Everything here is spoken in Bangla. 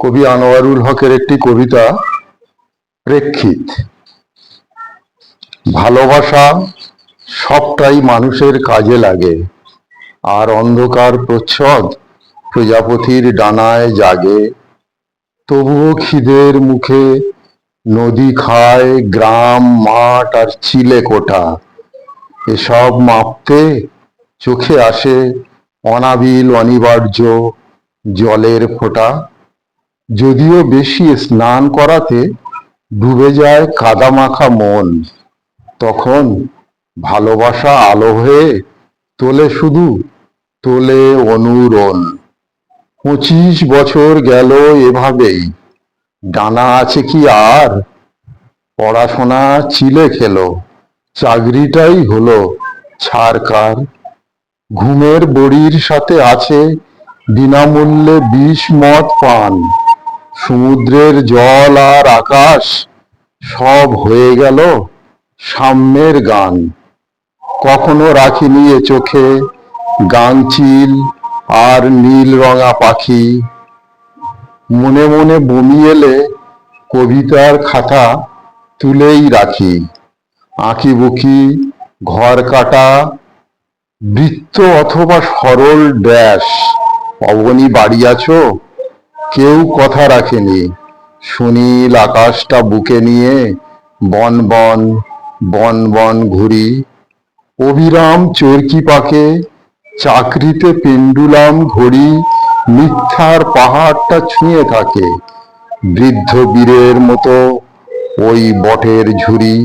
কবি আনোয়ারুল হকের একটি কবিতা, প্রেক্ষিত। ভালোবাসা সবটাই মানুষের কাজে লাগে, আর অন্ধকার প্রচ্ছদ প্রজাপতির ডানায় জাগে। তবুও খিদের মুখে নদী খায়, গ্রাম, মাঠ আর চিলে কোঠা এসব মাপতে চোখে আসে অনাবিল অনিবার্য জলের ফোঁটা। যদিও বেশি স্নান করাতে ডুবে যায় কাদামাখা মন, তখন ভালোবাসা আলো হয়ে তোলে শুধু, তোলে অনুরণ। পঁচিশ বছর গেল এভাবেই, ডানা আছে কি আর? পড়াশোনা চিলে খেলো, চাকরিটাই হলো ছাড়কার। ঘুমের বড়ির সাথে আছে বিনামূল্যে বিষ মদ পান। সমুদ্রের জল আর আকাশ সব হয়ে গেল সাম্যের গান। কখনো রাখিনি এ চোখে গাংচিল আর নীল রঙা পাখি। মনে মনে বমি এলে কবিতার খাতা তুলেই রাখি। আঁকি বুকি, ঘর কাটা, বৃত্ত অথবা সরল ড্যাশ। অবনী বাড়ি আছো? কেউ কথা রাখেনি। সুনীল আকাশটা বুকে নিয়ে বন বন বন বন ঘুরি। অবিরাম চরকি পাকে, চাকরিতে পেন্ডুলাম ঘড়ি, মিথ্যার পাহাড়টা ছুঁয়ে থাকে। বৃদ্ধ বীরের মতো ওই বটের ঝুড়ি।